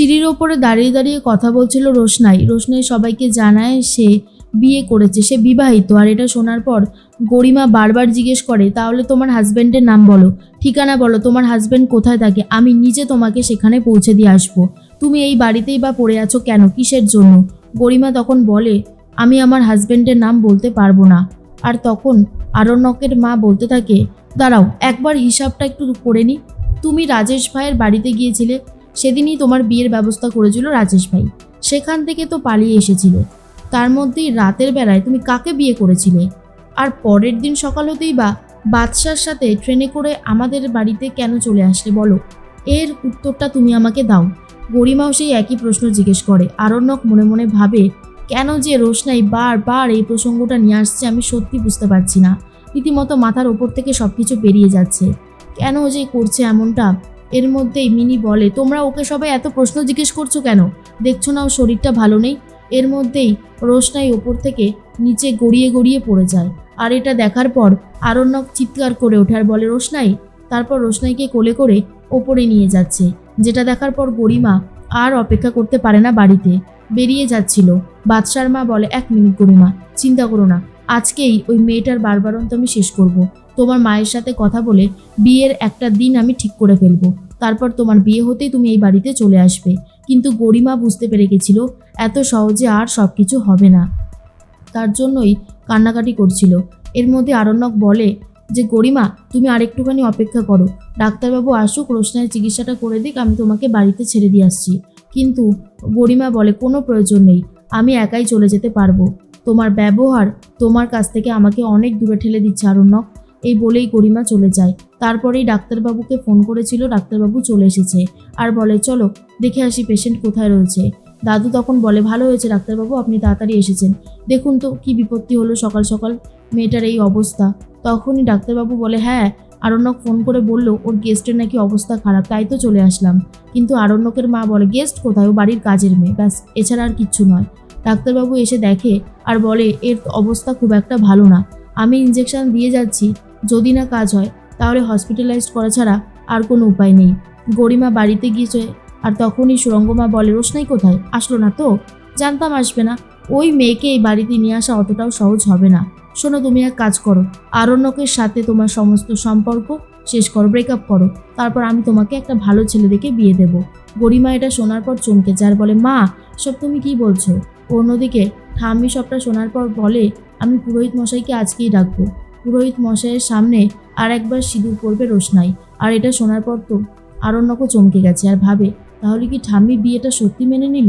সিঁড়ির ওপরে দাঁড়িয়ে দাঁড়িয়ে কথা বলছিল রোশনাই। রোশনাই সবাইকে জানায় সে বিয়ে করেছে, সে বিবাহিত। আর এটা শোনার পর গরিমা বারবার জিজ্ঞেস করে, তাহলে তোমার হাজব্যান্ডের নাম বলো? ঠিকানা বলো, তোমার হাজব্যান্ড কোথায় থাকে? আমি নিজে তোমাকে সেখানে পৌঁছে দিয়ে আসব। তুমি এই বাড়িতেই বা পড়ে আছো কেন? কিসের জন্য? গরিমা তখন বলে, আমি আমার হাজব্যান্ডের নাম বলতে পারব না। আর তখন আরণ্যকের মা বলতে থাকে, দাঁড়াও, একবার হিসাবটা একটু করে নি। তুমি রাজেশ ভাইয়ের বাড়িতে গিয়েছিলে সেদিনই তোমার বিয়ের ব্যবস্থা করেছিল রাজেশ ভাই। সেখান থেকে তো পালিয়ে এসেছিলে। তার মধ্যেই রাতের বেলায় তুমি কাকে বিয়ে করেছিলে? আর পরের দিন সকাল হতেই বা বাদশার সাথে ট্রেনে করে আমাদের বাড়িতে কেন চলে আসলে বলো? এর উত্তরটা তুমি আমাকে দাও। গরিমাও সেই একই প্রশ্ন জিজ্ঞেস করে। আরণ্যক মনে মনে ভাবে, কেন যে রোশনাই বারবার এই প্রসঙ্গটা নিয়ে আসছে আমি সত্যি বুঝতে পারছি না। রীতিমতো মাথার ওপর থেকে সব কিছু বেরিয়ে যাচ্ছে। কেন যে করছে এমনটা এর মধ্যেই মিনি বলে, তোমরা ওকে সবাই এত প্রশ্ন জিজ্ঞেস করছ কেন? দেখছ না ওর শরীরটা ভালো নেই? এর মধ্যেই রোশনাই ওপর থেকে নিচে গড়িয়ে গড়িয়ে পড়ে যায়। আর এটা দেখার পর আরণ্যক চিৎকার করে ওঠে আর বলে, রোশনাই! তারপর রোশনাইকে কোলে করে ওপরে নিয়ে যাচ্ছে, যেটা দেখার পর গরিমা আর অপেক্ষা করতে পারে না বাড়িতে। বেরিয়ে যাচ্ছিল। বাদশার মা বলে, এক মিনিট গরিমা, চিন্তা করো না। আজকেই ওই মেয়েটার বারবারন্ত আমি শেষ করব। তোমার মায়ের সাথে কথা বলে বিয়ের একটা দিন আমি ঠিক করে ফেলব। তারপর তোমার বিয়ে হতেই তুমি এই বাড়িতে চলে আসবে। কিন্তু গরিমা বুঝতে পেরে গেছিল, এত সহজে আর সব কিছু হবে না। তার জন্যই কান্নাকাটি করছিল। এর মধ্যে আরণ্যক বলে যে, গরিমা, তুমি আরেকটুখানি অপেক্ষা করো। ডাক্তারবাবু আসুক রোশনায়ের চিকিৎসাটা করে দিক, আমি তোমাকে বাড়িতে ছেড়ে দিয়ে আসছি। কিন্তু গরিমা বলে, কোনো প্রয়োজন নেই, আমি একাই চলে যেতে পারব। তোমার ব্যবহার তোমার কাছ থেকে আমাকে অনেক দূরে ঠেলে দিচ্ছে আরণ্যক। এই বলেই গরিমা চলে যায়। তারপরেই ডাক্তারবাবুকে ফোন করেছিল, ডাক্তারবাবু চলে এসেছে। আর বলে, চলো, দেখে আসি পেশেন্ট কোথায় রয়েছে। দাদু তখন বলে, ভালো হয়েছে ডাক্তারবাবু, আপনি তাড়াতাড়ি এসেছেন। দেখুন তো, কি বিপত্তি হলো সকাল সকাল মেয়েটার এই অবস্থা। তখনই ডাক্তারবাবু বলে হ্যাঁ আরণ্যক ফোন করে বলল, ওর গেস্টের নাকি অবস্থা খারাপ, তাই তো চলে আসলাম। কিন্তু আরণ্যকের মা বলে গেস্ট কোথায়? ও বাড়ির কাজের মেয়ে। ব্যাস, এছাড়া আর কিচ্ছু নয়। ডাক্তারবাবু এসে দেখে আর বলে, এর অবস্থা খুব একটা ভালো না। আমি ইঞ্জেকশন দিয়ে যাচ্ছি যদি না কাজ হয়, তাহলে হসপিটালাইজড করা ছাড়া আর কোনো উপায় নেই। গরিমা বাড়িতে গিয়েছে আর তখনই সুরঙ্গমা বলে, রোশনাই কোথায়? আসলো না তো? জানতাম আসবে না। ওই মেয়েকে এই বাড়িতে নিয়ে আসা অতটাও সহজ হবে না। শোনো, তুমি এক কাজ করো। আরণ্যকের সাথে তোমার সমস্ত সম্পর্ক শেষ করো ব্রেকআপ করো। তারপর আমি তোমাকে একটা ভালো ছেলে দেখে বিয়ে দেব। গরিমা এটা শোনার পর চমকে যার বলে, মা, সব তুমি কি বলছো? অন্যদিকে, ঠাম্মি সবটা শোনার পর বলে, আমি পুরোহিত মশাইকে আজকেই ডাকবো। পুরোহিত মশাইয়ের সামনে আর একবার সিঁদুর পড়বে রোশনাই। আর এটা শোনার পর তো আরণ্যকও চমকে গেছে। আর ভাবে, তাহলে কি ঠাম্মি বিয়েটা সত্যি মেনে নিল?